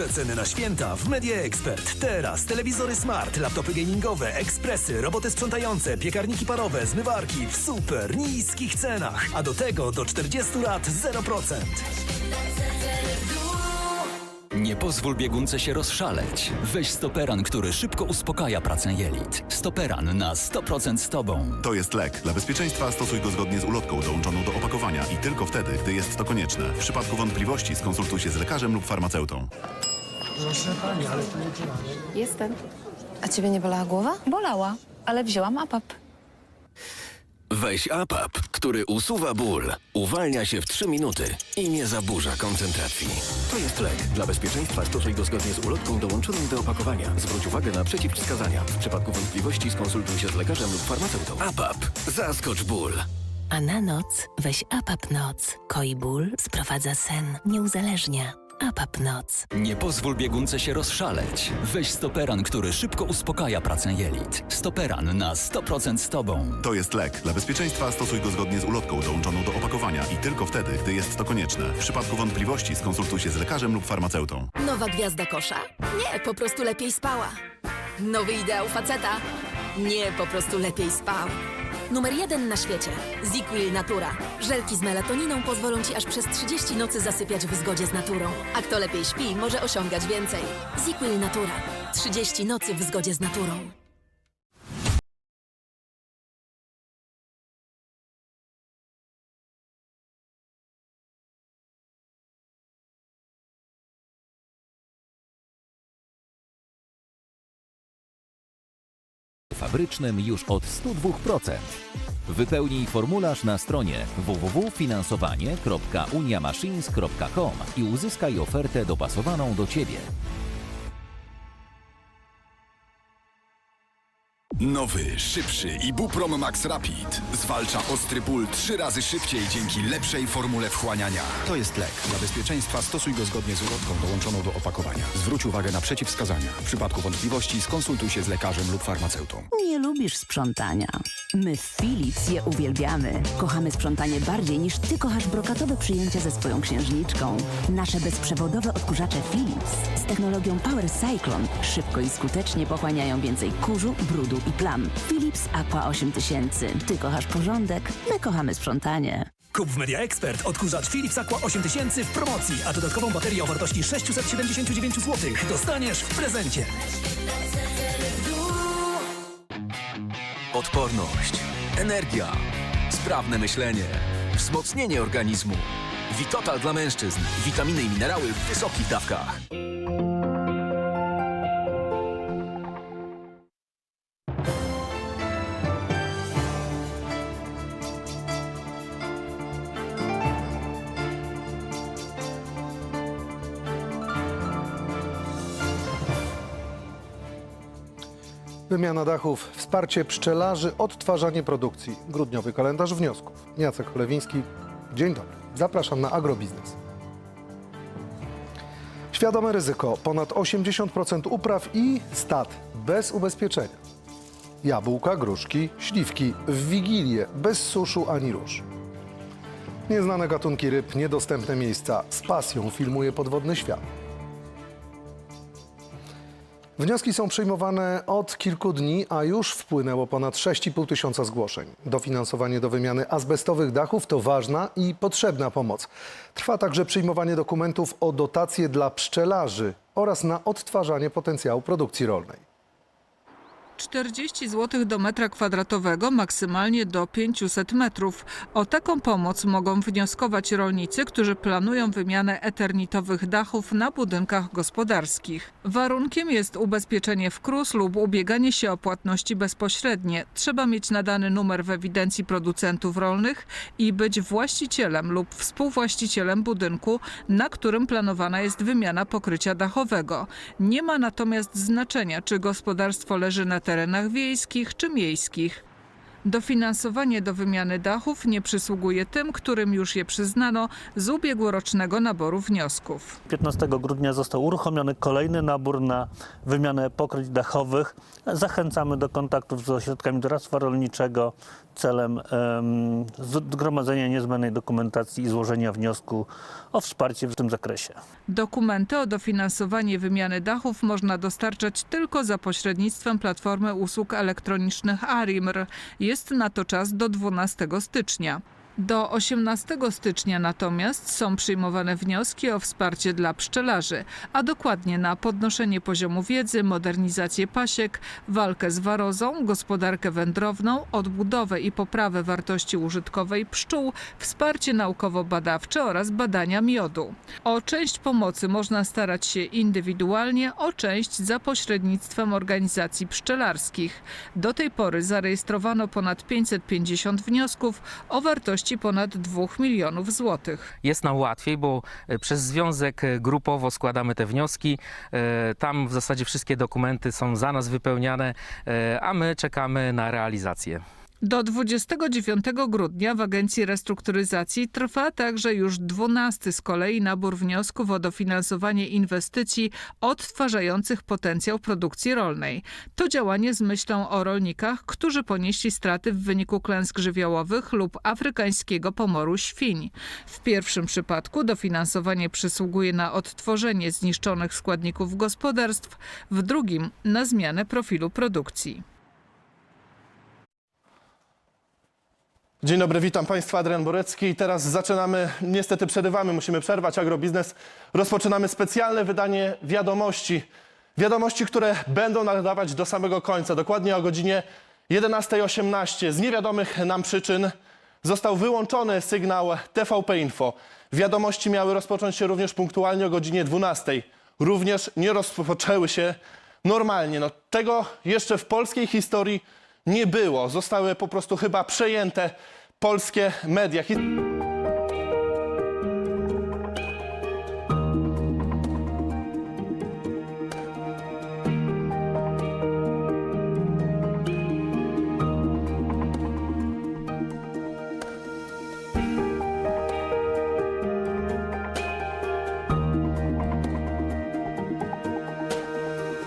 Najniższe ceny na święta w Media Expert. Teraz telewizory smart, laptopy gamingowe, ekspresy, roboty sprzątające, piekarniki parowe, zmywarki w super niskich cenach. A do tego do 40 lat 0%. Nie pozwól biegunce się rozszaleć. Weź stoperan, który szybko uspokaja pracę jelit. Stoperan na 100% z Tobą. To jest lek. Dla bezpieczeństwa stosuj go zgodnie z ulotką dołączoną do opakowania i tylko wtedy, gdy jest to konieczne. W przypadku wątpliwości skonsultuj się z lekarzem lub farmaceutą. Jestem. A ciebie nie bolała głowa? Bolała, ale wzięłam APAP. Weź APAP, który usuwa ból, uwalnia się w 3 minuty i nie zaburza koncentracji. To jest lek. Dla bezpieczeństwa stosuj go zgodnie z ulotką dołączoną do opakowania. Zwróć uwagę na przeciwwskazania. W przypadku wątpliwości skonsultuj się z lekarzem lub farmaceutą. APAP. Zaskocz ból. A na noc weź APAP Noc. Koi ból, sprowadza sen, nie uzależnia. APAP Noc. Nie pozwól biegunce się rozszaleć. Weź stoperan, który szybko uspokaja pracę jelit. Stoperan na 100% z Tobą. To jest lek. Dla bezpieczeństwa stosuj go zgodnie z ulotką dołączoną do opakowania i tylko wtedy, gdy jest to konieczne. W przypadku wątpliwości skonsultuj się z lekarzem lub farmaceutą. Nowa gwiazda kosza? Nie, po prostu lepiej spała. Nowy ideał faceta? Nie, po prostu lepiej spał. Numer jeden na świecie. ZzzQuil Natura. Żelki z melatoniną pozwolą Ci aż przez 30 nocy zasypiać w zgodzie z naturą. A kto lepiej śpi, może osiągać więcej. ZzzQuil Natura. 30 nocy w zgodzie z naturą. Fabrycznym już od 102%. Wypełnij formularz na stronie www.finansowanie.uniamachines.com i uzyskaj ofertę dopasowaną do Ciebie. Nowy, szybszy Ibuprom Max Rapid zwalcza ostry ból trzy razy szybciej dzięki lepszej formule wchłaniania. To jest lek. Dla bezpieczeństwa stosuj go zgodnie z ulotką dołączoną do opakowania. Zwróć uwagę na przeciwwskazania. W przypadku wątpliwości skonsultuj się z lekarzem lub farmaceutą. Nie lubisz sprzątania. My w Philips je uwielbiamy. Kochamy sprzątanie bardziej niż ty kochasz brokatowe przyjęcia ze swoją księżniczką. Nasze bezprzewodowe odkurzacze Philips z technologią Power Cyclone szybko i skutecznie pochłaniają więcej kurzu, brudu i plam. Philips Aqua 8000. Ty kochasz porządek, my kochamy sprzątanie. Kup w Media Expert odkurzacz Philips Aqua 8000 w promocji, a dodatkową baterię o wartości 679 zł dostaniesz w prezencie. Odporność, energia, sprawne myślenie, wzmocnienie organizmu. Witotal dla mężczyzn. Witaminy i minerały w wysokich dawkach. Wymiana dachów, wsparcie pszczelarzy, odtwarzanie produkcji. Grudniowy kalendarz wniosków. Jacek Cholewiński, dzień dobry. Zapraszam na agrobiznes. Świadome ryzyko. Ponad 80% upraw i stad bez ubezpieczenia. Jabłka, gruszki, śliwki w wigilię, bez suszu ani róż. Nieznane gatunki ryb, niedostępne miejsca. Z pasją filmuje podwodny świat. Wnioski są przyjmowane od kilku dni, a już wpłynęło ponad 6,5 tysiąca zgłoszeń. Dofinansowanie do wymiany azbestowych dachów to ważna i potrzebna pomoc. Trwa także przyjmowanie dokumentów o dotacje dla pszczelarzy oraz na odtwarzanie potencjału produkcji rolnej. 40 zł do metra kwadratowego, maksymalnie do 500 metrów. O taką pomoc mogą wnioskować rolnicy, którzy planują wymianę eternitowych dachów na budynkach gospodarskich. Warunkiem jest ubezpieczenie w KRUS lub ubieganie się o płatności bezpośrednie. Trzeba mieć nadany numer w ewidencji producentów rolnych i być właścicielem lub współwłaścicielem budynku, na którym planowana jest wymiana pokrycia dachowego. Nie ma natomiast znaczenia, czy gospodarstwo leży na terenach wiejskich czy miejskich. Dofinansowanie do wymiany dachów nie przysługuje tym, którym już je przyznano z ubiegłorocznego naboru wniosków. 15 grudnia został uruchomiony kolejny nabór na wymianę pokryć dachowych. Zachęcamy do kontaktów z ośrodkami doradztwa rolniczego celem em, zgromadzenia niezbędnej dokumentacji i złożenia wniosku o wsparcie w tym zakresie. Dokumenty o dofinansowanie wymiany dachów można dostarczać tylko za pośrednictwem platformy usług elektronicznych ARIMR. Jest na to czas do 12 stycznia. Do 18 stycznia natomiast są przyjmowane wnioski o wsparcie dla pszczelarzy, a dokładnie na podnoszenie poziomu wiedzy, modernizację pasiek, walkę z warozą, gospodarkę wędrowną, odbudowę i poprawę wartości użytkowej pszczół, wsparcie naukowo-badawcze oraz badania miodu. O część pomocy można starać się indywidualnie, o część za pośrednictwem organizacji pszczelarskich. Do tej pory zarejestrowano ponad 550 wniosków o wartości ponad 2 milionów złotych. jest nam łatwiej, bo e, przez związek e, grupowo składamy te wnioski. E, Tam w zasadzie wszystkie dokumenty są za nas wypełniane, a my czekamy na realizację. Do 29 grudnia w Agencji Restrukturyzacji trwa także już 12 z kolei nabór wniosków o dofinansowanie inwestycji odtwarzających potencjał produkcji rolnej. To działanie z myślą o rolnikach, którzy ponieśli straty w wyniku klęsk żywiołowych lub afrykańskiego pomoru świń. W pierwszym przypadku dofinansowanie przysługuje na odtworzenie zniszczonych składników gospodarstw, w drugim na zmianę profilu produkcji. Dzień dobry, witam Państwa, Adrian Borecki. I teraz zaczynamy, niestety przerywamy, musimy przerwać agrobiznes. Rozpoczynamy specjalne wydanie wiadomości. Wiadomości, które będą nadawać do samego końca. Dokładnie o godzinie 11.18. Z niewiadomych nam przyczyn został wyłączony sygnał TVP Info. Wiadomości miały rozpocząć się również punktualnie o godzinie 12.00. Również nie rozpoczęły się normalnie. No, tego jeszcze w polskiej historii nie było. Zostały po prostu chyba przejęte polskie media.